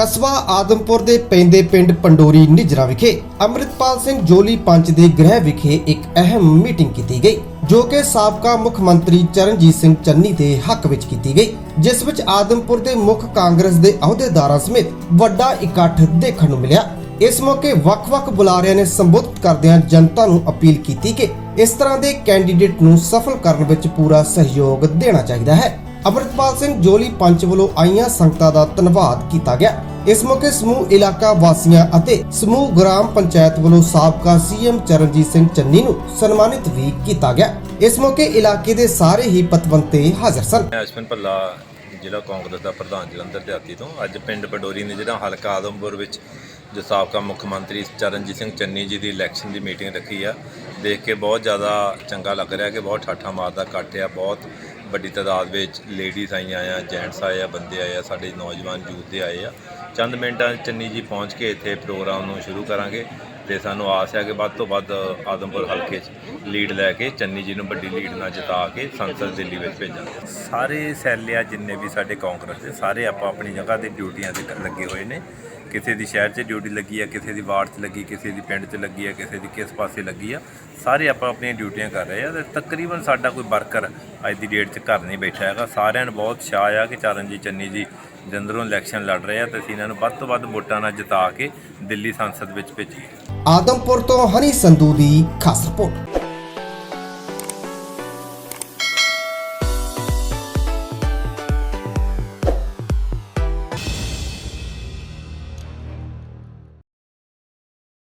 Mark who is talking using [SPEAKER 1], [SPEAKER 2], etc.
[SPEAKER 1] ਕਸਬਾ ਆਦਮਪੁਰ ਦੇ ਪੈਂਦੇ ਪਿੰਡ ਪੰਡੋਰੀ ਨਿਜਰਾ ਵਿਖੇ ਅੰਮ੍ਰਿਤਪਾਲ ਸਿੰਘ ਜੋਲੀ ਪੰਚ ਦੇ ਗ੍ਰਹਿ ਵਿਖੇ ਇੱਕ ਅਹਿਮ ਮੀਟਿੰਗ ਕੀਤੀ ਗਈ, ਜੋ ਕਿ ਸਾਬਕਾ ਮੁੱਖ ਮੰਤਰੀ ਚਰਨਜੀਤ ਸਿੰਘ ਚੰਨੀ ਦੇ ਹੱਕ ਵਿੱਚ ਕੀਤੀ ਗਈ, ਜਿਸ ਵਿੱਚ ਆਦਮਪੁਰ ਦੇ ਮੁੱਖ ਕਾਂਗਰਸ ਦੇ ਅਹੁਦੇਦਾਰਾਂ ਸਮੇਤ ਵੱਡਾ ਇਕੱਠ ਦੇਖਣ ਨੂੰ ਮਿਲਿਆ। ਇਸ ਮੌਕੇ ਵੱਖ-ਵੱਖ ਬੁਲਾਰਿਆਂ ਨੇ ਸੰਬੋਧਿਤ ਕਰਦਿਆਂ ਜਨਤਾ ਨੂੰ ਅਪੀਲ ਕੀਤੀ ਕਿ ਇਸ ਤਰ੍ਹਾਂ ਦੇ ਕੈਂਡੀਡੇਟ ਨੂੰ ਸਫਲ ਕਰਨ ਵਿੱਚ ਪੂਰਾ ਸਹਿਯੋਗ ਦੇਣਾ ਚਾਹੀਦਾ ਹੈ। ਅਮਰਿਤਪਾਲ ਸਿੰਘ ਜੋਲੀ ਪੰਚ ਵੱਲੋਂ ਆਈਆਂ ਸੰਗਤਾਂ ਦਾ ਧੰਨਵਾਦ ਕੀਤਾ ਗਿਆ। ਇਸ ਮੌਕੇ ਸਮੂਹ ਇਲਾਕਾ ਵਾਸੀਆਂ ਅਤੇ ਸਮੂਹ ਗ੍ਰਾਮ ਪੰਚਾਇਤ ਵੱਲੋਂ ਸਾਬਕਾ ਸੀਐਮ ਚਰਨਜੀਤ ਸਿੰਘ ਚੰਨੀ ਨੂੰ ਸਨਮਾਨਿਤ ਵੀ ਕੀਤਾ ਗਿਆ। ਇਸ ਮੌਕੇ ਇਲਾਕੇ ਦੇ ਸਾਰੇ ਹੀ ਪਤਵੰਤੇ ਹਾਜ਼ਰ ਸਨ।
[SPEAKER 2] ਮੈਂ ਭੱਲਾ, ਜ਼ਿਲ੍ਹਾ ਕਾਂਗਰਸ ਦਾ ਪ੍ਰਧਾਨ ਜਲੰਧਰ ਦਿਹਾਤੀ ਤੋਂ। ਅੱਜ ਪਿੰਡ ਪੰਡੋਰੀ ਨੇ ਜਿਹੜਾ ਹਲਕਾ ਆਦਮਪੁਰ ਵਿੱਚ ਜੋ ਸਾਬਕਾ ਮੁੱਖ ਮੰਤਰੀ ਚਰਨਜੀਤ ਸਿੰਘ ਚੰਨੀ ਜੀ ਦੀ ਇਲੈਕਸ਼ਨ ਦੀ ਮੀਟਿੰਗ ਰੱਖੀ ਆ। ਦੇਖ ਕੇ ਬਹੁਤ ਜ਼ਿਆਦਾ ਚੰਗਾ ਲੱਗ ਰਿਹਾ ਕਿ ਬਹੁਤ ਠਾਠਾ ਮਾਰਦਾ ਇਕੱਠ ਆ ਬਹੁਤ ਵੱਡੀ ਤਾਦਾਦ ਵਿੱਚ ਲੇਡੀਜ਼ ਆਈਆਂ ਆ ਜੈਂਟਸ ਆਏ ਆ, ਬੰਦੇ ਆਏ ਆ, ਸਾਡੇ ਨੌਜਵਾਨ ਯੂਥ ਦੇ ਆਏ ਆ। ਚੰਦ ਮਿੰਟਾਂ 'ਚ ਚੰਨੀ ਜੀ ਪਹੁੰਚ ਕੇ ਇੱਥੇ ਪ੍ਰੋਗਰਾਮ ਨੂੰ ਸ਼ੁਰੂ ਕਰਾਂਗੇ। ਤੇ ਸਾਨੂੰ ਆਸ ਹੈ ਕਿ ਵੱਧ ਤੋਂ ਵੱਧ ਆਦਮਪੁਰ ਹਲਕੇ 'ਚ ਲੀਡ ਲੈ ਕੇ ਚੰਨੀ ਜੀ ਨੂੰ ਵੱਡੀ ਲੀਡ ਨਾਲ ਜਿਤਾ ਕੇ ਸੰਸਦ ਦਿੱਲੀ ਵਿੱਚ ਭੇਜਾਂਗੇ। ਸਾਰੇ ਸੈੱਲ ਆ, ਜਿੰਨੇ ਵੀ ਸਾਡੇ ਕਾਂਗਰਸ ਦੇ, ਸਾਰੇ ਆਪਾਂ ਆਪਣੀ ਜਗ੍ਹਾ ਤੇ ਡਿਊਟੀਆਂ ਤੇ ਲੱਗੇ ਹੋਏ ਨੇ। ਕਿਸੇ ਦੀ ਸ਼ਹਿਰ 'ਚ ਡਿਊਟੀ ਲੱਗੀ ਆ, ਕਿਸੇ ਦੀ ਵਾਰਡ 'ਚ ਲੱਗੀ, ਕਿਸੇ ਦੀ ਪਿੰਡ 'ਚ ਲੱਗੀ ਆ, ਕਿਸੇ ਦੀ ਕਿਸ ਪਾਸੇ ਲੱਗੀ ਆ। ਸਾਰੇ ਆਪਾਂ ਆਪਣੀਆਂ ਡਿਊਟੀਆਂ ਕਰ ਰਹੇ ਆ ਤੇ ਤਕਰੀਬਨ ਸਾਡਾ ਕੋਈ ਵਰਕਰ ਅੱਜ ਦੀ ਡੇਟ 'ਚ ਘਰ ਨਹੀਂ ਬੈਠਾ ਹੈਗਾ। ਸਾਰਿਆਂ ਨੂੰ ਬਹੁਤ ਚਾਅ ਆ ਕਿ ਚਰਨਜੀਤ ਚੰਨੀ ਜੀ ਜੰਦਰੋਂ ਇਲੈਕਸ਼ਨ ਲੜ ਰਹੇ ਆ ਤੇ ਅਸੀਂ ਇਹਨਾਂ ਨੂੰ ਵੱਧ ਤੋਂ ਵੱਧ ਵੋਟਾਂ ਨਾਲ ਜਿਤਾ ਕੇ ਦਿੱਲੀ ਸੰਸਦ ਵਿੱਚ ਭੇਜੀਏ।
[SPEAKER 1] ਆਦਮਪੁਰ ਤੋਂ ਹਨੀ ਸੰਧੂ ਦੀ ਖਾਸ ਰਿਪੋਰਟ।